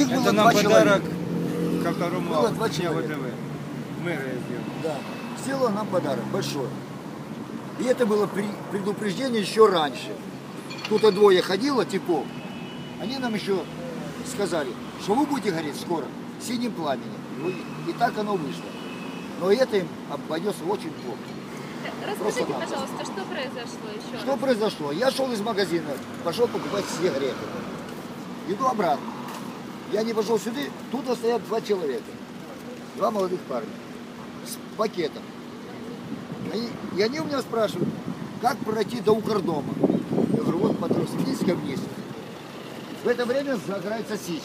Их было Это нам два подарок человека. ко второму Было два дня человека. ВДВ. Мэра я сделал. Да. Сделала нам подарок большой. И это было при- предупреждение еще раньше. Тут двое ходило, типов. Они нам еще сказали, что вы будете гореть скоро синим пламенем. Ну, И, и так оно вышло. Но это им обойдется очень плохо. Расскажите, пожалуйста, что произошло еще Что раз? произошло? Я шел из магазина, пошел покупать сигареты. Иду обратно. Я не пошел сюда, тут стоят два человека. Два молодых парня. С пакетом. Они- и они у меня спрашивают, как пройти до Укрдома. Я говорю, вот подростки, ко вниз. В это время загорается сич.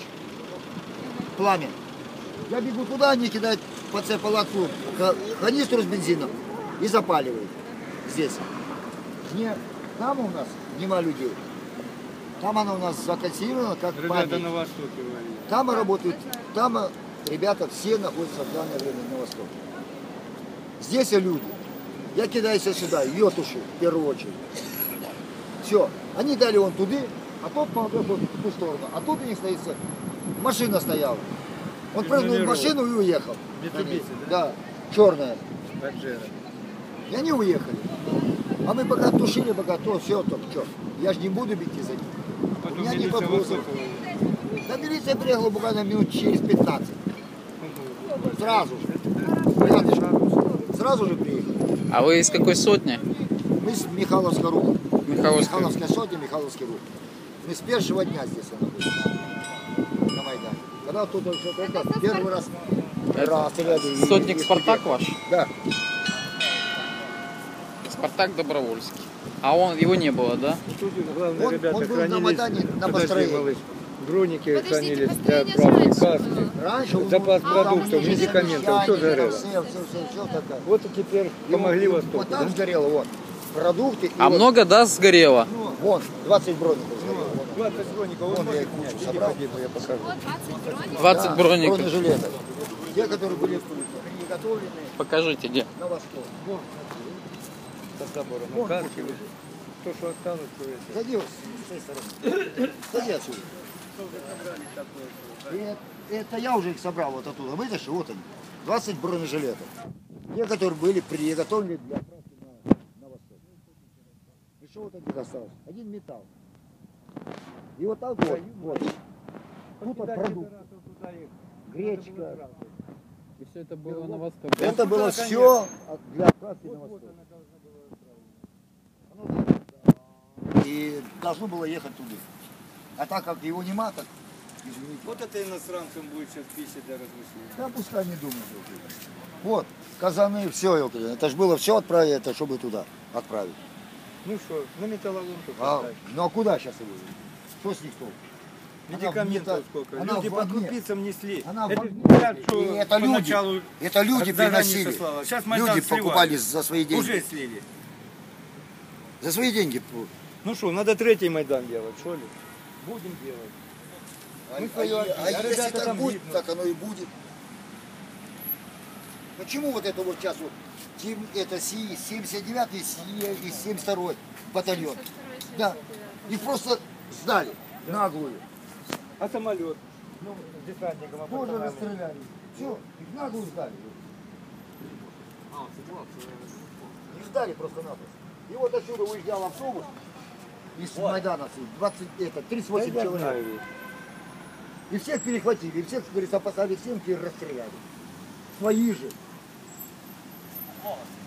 Пламя. Я бегу туда, они кидают по палатку канистру с бензином и запаливают здесь. Не, там у нас нема людей. Там она у нас законсервирована, как Ребята память. на востоке варили. Там работают, там э, ребята все находятся в данное время на востоке. Здесь и люди. Я кидаюсь сюда, ее тушу в первую очередь. Все. Они дали вон туда, а тот вот в ту сторону. А тут у них стоит машина стояла. Он прыгнул в машину и уехал. Mitsubishi, Да, черная. Паджеро. И они уехали. А мы пока тушили, пока то, все, то, что. Я же не буду бить из-за них. У Потом меня не. Высокого. Да милиция приехала буквально минут через 15. Сразу же. Сразу же приехали. А вы из какой сотни? Мы с Михайловска рух. Михайловской. Михайловская сотня, Михайловский рух. Мы с первого дня здесь находимся. На Майдане. Когда тут еще только первый раз. Раз, Сотник и Спартак ваш? Да. Спартак Добровольский. А он, его не было, да? Тут главное, Он- ребята, он был на хранились. Майдане на построении. Подождите, хранились для построение правки раньше каски. было. Раньше он Запас был- продуктов, были медикаментов, всё совещания, горело. Все, все, все, все такое. Вот и теперь И помогли вот- Востоку. Вот там да? сгорело, вот. Продукты. А вот- много, да, сгорело? Вон, 20 броников сгорело. вон. 20 дроников, Вон вот я их кучу Иди, собрал. я покажу. Вот 20 броников. 20 Да, броников. Бронежилеты. Те, которые были приготовлены Покажите, где. на восток. Со забором. вон, Каски. вон. То, что осталось, то это. Садись с этой стороны. Сади отсюда. Это, это я уже их собрал вот оттуда. Вытащил, вот они. 20 бронежилетов. Те, которые были приготовлены для отправки на, на восток. Еще вот один остался. Один металл. И вот так вот. вот. Тут вот продукт. Гречка. И все это было на восток. Это было все для отправки на восток. И должно было ехать туда. А так как его нема, так извините. Вот это иностранцам будет сейчас пища для размышления. Да пускай не думают. Вот, казаны, все, это же было все отправить, это чтобы туда отправить. Ну что, на металлолом А, ну а куда сейчас его? Что с них толку? Медикаментов сколько. она Люди по крупицам несли. Она Это И это люди. Это люди приносили. Сейчас Люди сливали. покупали за свои деньги. Уже слили. За свои деньги. Ну что, надо третий Майдан делать, что ли? Будем делать. А, Мы а- свое а отбили. А если так там будет, гибнут. так оно и будет. Почему вот это вот сейчас вот, это Си- 79-й Си- и 72-й батальон? Да, их просто сдали наглую. А самолет? Ну, десантником Тоже опознали. расстреляли. Все, их наглую сдали. Их сдали просто-напросто. И вот отсюда уезжал автобус если вот. майдановцы, 20, это, 38 да, человек. И всех перехватили, и всех пересопасали в стенки и расстреляли. Свои же. Волосы.